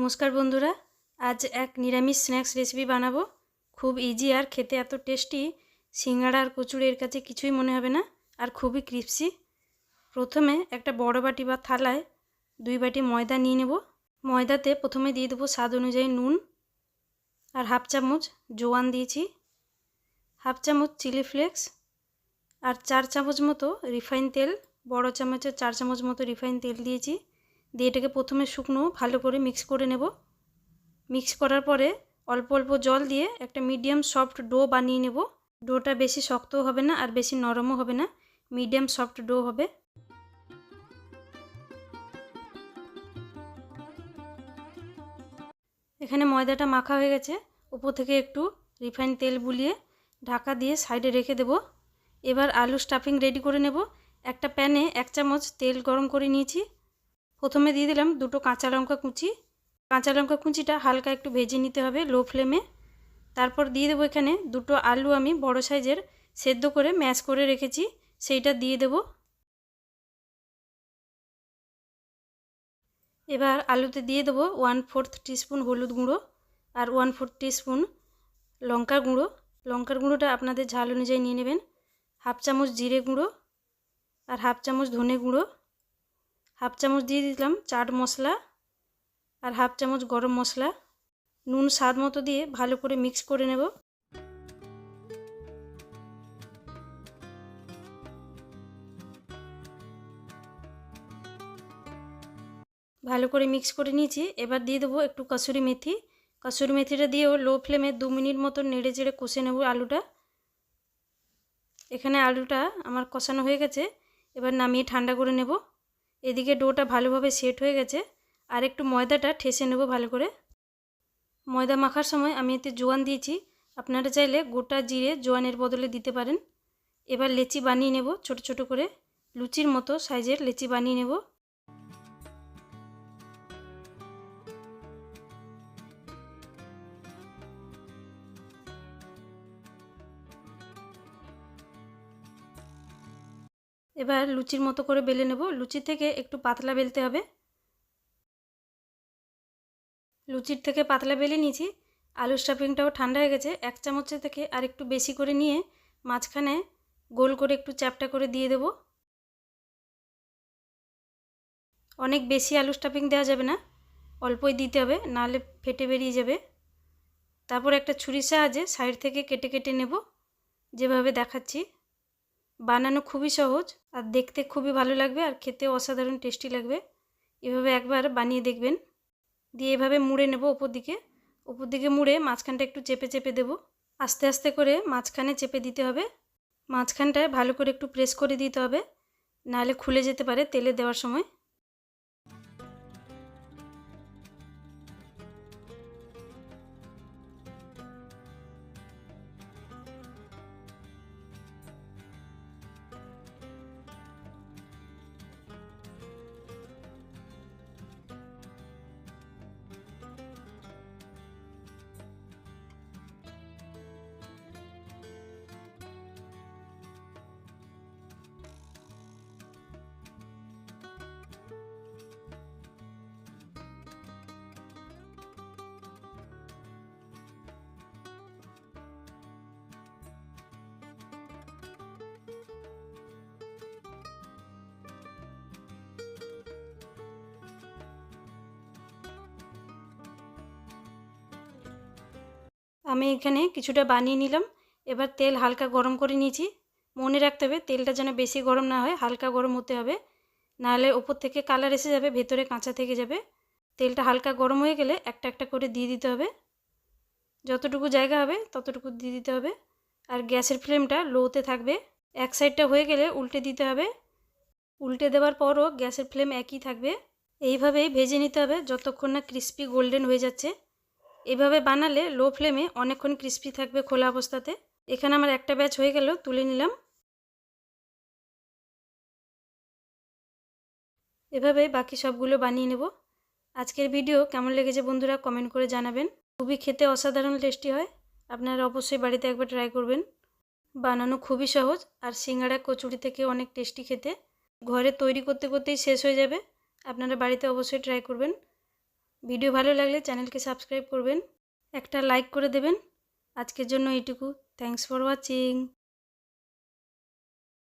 নমস্কার বন্ধুরা, আজ এক নিরামিষ স্ন্যাক্স রেসিপি বানাবো। খুব ইজি আর খেতে এত টেস্টি সিঙ্গাড়া আর কচুরি এর কাছে কিছুই মনে হবে না আর খুবই ক্রিপসি প্রথমে একটা বড় বাটি বা থালায় দুই বাটি ময়দা নিয়ে নেব। ময়দাতে প্রথমে দিয়ে দেবো স্বাদ অনুযায়ী নুন আর হাফ চামচ জোয়ান দিয়েছি। হাফ চামচ চিলি ফ্লেক্স আর চার চামচ মতো রিফাইন তেল, বড় চামচের চার চামচ মতো রিফাইন তেল দিয়েছি। দিয়ে এটাকে প্রথমে শুকনো ভালো করে মিক্স করে নেব। মিক্স করার পরে অল্প অল্প জল দিয়ে একটা মিডিয়াম সফট ডো বানিয়ে নেব। ডোটা বেশি শক্তও হবে না আর বেশি নরমও হবে না মিডিয়াম সফট ডো হবে। এখানে ময়দাটা মাখা হয়ে গেছে, উপর থেকে একটু রিফাইন তেল বুলিয়ে ঢাকা দিয়ে সাইডে রেখে দেব। এবার আলু স্টাফিং রেডি করে নেব। একটা প্যানে এক চামচ তেল গরম করে নিয়েছি। প্রথমে দিয়ে দিলাম দুটো কাঁচা লঙ্কা কুচি। কাঁচা লঙ্কা কুচিটা হালকা একটু ভেজে নিতে হবে লো ফ্লেমে। তারপর দিয়ে দেবো এখানে দুটো আলু আমি বড় সাইজের সেদ্ধ করে ম্যাশ করে রেখেছি, সেইটা দিয়ে দেব। এবার আলুতে দিয়ে দেবো ওয়ান ফোর্থ টিস্পুন হলুদ গুঁড়ো আর ওয়ান ফোর্থ টিস্পুন লঙ্কার গুঁড়ো। লঙ্কার গুঁড়োটা আপনাদের ঝাল অনুযায়ী নিয়ে নেবেন। হাফ চামচ জিরে গুঁড়ো আর হাফ চামচ ধনে গুঁড়ো। হাফ চামচ দিয়ে দিলাম চাট মশলা আর হাফ চামচ গরম মশলা। নুন স্বাদ মতো দিয়ে ভালো করে মিক্স করে নেব। ভালো করে মিক্স করে নিয়েছি। এবার দিয়ে দেবো একটু কসুরি মেথি। কসুরি মেথিটা দিয়েও লো ফ্লেমে দু মিনিট মতো নেড়ে চেড়ে কষে নেব আলুটা। এখানে আলুটা আমার কষানো হয়ে গেছে। এবার নামিয়ে ঠান্ডা করে নেব। এদিকে ডোটা ভালোভাবে সেট হয়ে গেছে, আর একটু ময়দাটা ঠেসে নেব ভালো করে। ময়দা মাখার সময় আমি এতে জোয়ান দিয়েছি, আপনারা চাইলে গোটা জিরে জোয়ানের বদলে দিতে পারেন। এবার লেচি বানিয়ে নেব ছোট ছোট করে, লুচির মতো সাইজের লেচি বানিয়ে নেব। এবার লুচির মতো করে বেলে নেব। লুচি থেকে একটু পাতলা বেলতে হবে। লুচির থেকে পাতলা বেলে নিয়েছি। আলু স্টাফিংটাও ঠান্ডা হয়ে গেছে। এক চামচের থেকে আর একটু বেশি করে নিয়ে মাঝখানে গোল করে একটু চ্যাপটা করে দিয়ে দেব। অনেক বেশি আলু স্টাফিং দেওয়া যাবে না। অল্পই দিতে হবে, নাহলে ফেটে বেরিয়ে যাবে। তারপর একটা ছুরির সাহায্যে সাইড থেকে কেটে কেটে নেব। যেভাবে দেখাচ্ছি। বানানো খুবই সহজ, আর দেখতে খুবই ভালো লাগবে আর খেতে অসাধারণ টেস্টি লাগবে। এভাবে একবার বানিয়ে দেখবেন। দিয়ে এভাবে মুড়ে নেব ওপর দিকে। ওপর দিকে মুড়ে মাঝখানটা একটু চেপে চেপে দেব। আস্তে আস্তে করে মাঝখানে চেপে দিতে হবে। মাঝখানটায় ভালো করে একটু প্রেস করে দিতে হবে। নাহলে খুলে যেতে পারে তেলে দেওয়ার সময়। আমি এখানে কিছুটা বানিয়ে নিলাম। এবার তেল হালকা গরম করে নিয়েছি। মনে রাখতে হবে তেলটা যেন বেশি গরম না হয়, হালকা গরম হতে হবে। নাহলে ওপর থেকে কালার এসে যাবে, ভেতরে কাঁচা থেকে যাবে। তেলটা হালকা গরম হয়ে গেলে একটা একটা করে দিয়ে দিতে হবে। যতটুকু জায়গা হবে ততটুকু দিয়ে দিতে হবে। আর গ্যাসের ফ্লেমটা লোতে থাকবে। এক সাইডটা হয়ে গেলে উল্টে দিতে হবে। উল্টে দেওয়ার পরও গ্যাসের ফ্লেম একই থাকবে। এইভাবেই ভেজে নিতে হবে, যতক্ষণ না ক্রিস্পি গোল্ডেন হয়ে যাচ্ছে। এভাবে বানালে লো ফ্লেমে অনেকক্ষণ ক্রিস্পি থাকবে খোলা অবস্থাতে। এখানে আমার একটা ব্যাচ হয়ে গেল, তুলে নিলাম। এভাবে বাকি সবগুলো বানিয়ে নেব। আজকের ভিডিও কেমন লেগেছে বন্ধুরা কমেন্ট করে জানাবেন। খুবই খেতে অসাধারণ টেস্টি হয়। আপনারা অবশ্যই বাড়িতে একবার ট্রাই করবেন। বানানো খুবই সহজ আর সিঙ্গাড়া কচুরি থেকে অনেক টেস্টি খেতে। ঘরে তৈরি করতে করতেই শেষ হয়ে যাবে। আপনারা বাড়িতে অবশ্যই ট্রাই করবেন। ভিডিও ভালো লাগলে চ্যানেলকে সাবস্ক্রাইব করবেন, একটা লাইক করে দেবেন। আজকের জন্য এইটুকু। Thanks for watching